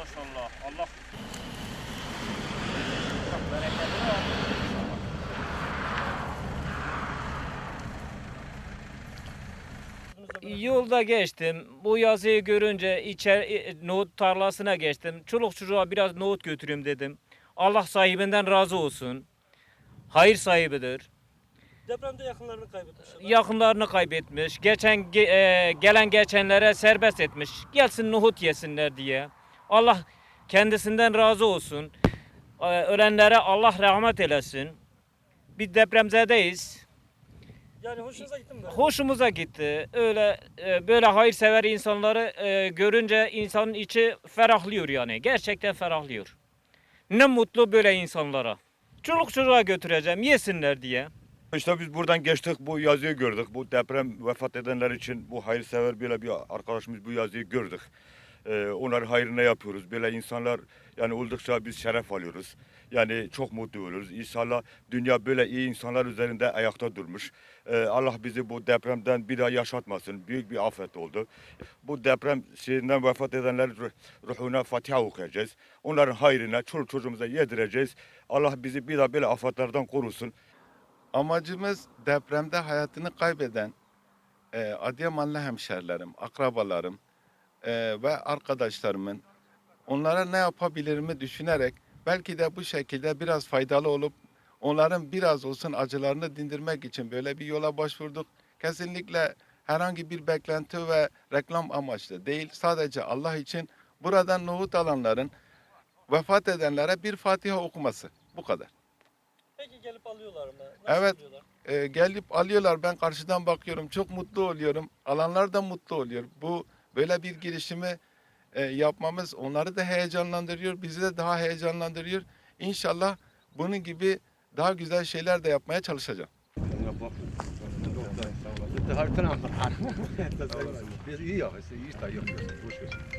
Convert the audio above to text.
Allah Çok bereketli olsun. Yolda geçtim. Bu yazıyı görünce içer e, nohut tarlasına geçtim. Çoluk çocuğa biraz nohut götüreyim dedim. Allah sahibinden razı olsun. Hayır sahibidir. Depremde yakınlarını kaybetmişler. Yakınlarını kaybetmiş. Geçen ge- e, gelen geçenlere serbest etmiş. Gelsin nohut yesinler diye. Allah kendisinden razı olsun. E, ölenlere Allah rahmet eylesin. Bir depremzedeyiz. Yani hoşunuza gitti mi? Hoşumuza gitti. Öyle e, böyle hayırsever insanları e, görünce insanın içi ferahlıyor yani. Gerçekten ferahlıyor. Ne mutlu böyle insanlara. Çoluk çocuğa götüreceğim yesinler diye. İşte biz buradan geçtik bu yazıyı gördük. Bu deprem vefat edenler için bu hayırsever böyle bir arkadaşımız bu yazıyı gördük. Onların hayrına yapıyoruz. Böyle insanlar yani oldukça biz şeref alıyoruz. Yani çok mutlu oluyoruz. İnşallah dünya böyle iyi insanlar üzerinde ayakta durmuş. Ee, Allah bizi bu depremden bir daha yaşatmasın. Büyük bir afet oldu. Bu deprem şeyinden vefat edenlerin ruh- ruhuna Fatiha okuyacağız. Onların hayrına çoluk çocuğumuza yedireceğiz. Allah bizi bir daha böyle afetlerden korusun. Amacımız depremde hayatını kaybeden e, Adıyamanlı hemşerilerim, akrabalarım e, ve arkadaşlarımın onlara ne yapabilirimi düşünerek belki de bu şekilde biraz faydalı olup onların biraz olsun acılarını dindirmek için böyle bir yola başvurduk. Kesinlikle herhangi bir beklenti ve reklam amaçlı değil. Sadece Allah için buradan nohut alanların vefat edenlere bir Fatiha okuması. Bu kadar. Peki gelip alıyorlar mı? Nasıl Evet. alıyorlar? e, gelip alıyorlar. Ben karşıdan bakıyorum. Çok mutlu oluyorum. Alanlar da mutlu oluyor. Bu böyle bir girişimi e, yapmamız onları da heyecanlandırıyor. Bizi de daha heyecanlandırıyor. İnşallah bunun gibi daha güzel şeyler de yapmaya çalışacağım. Har? Det det är ju just det jag gör.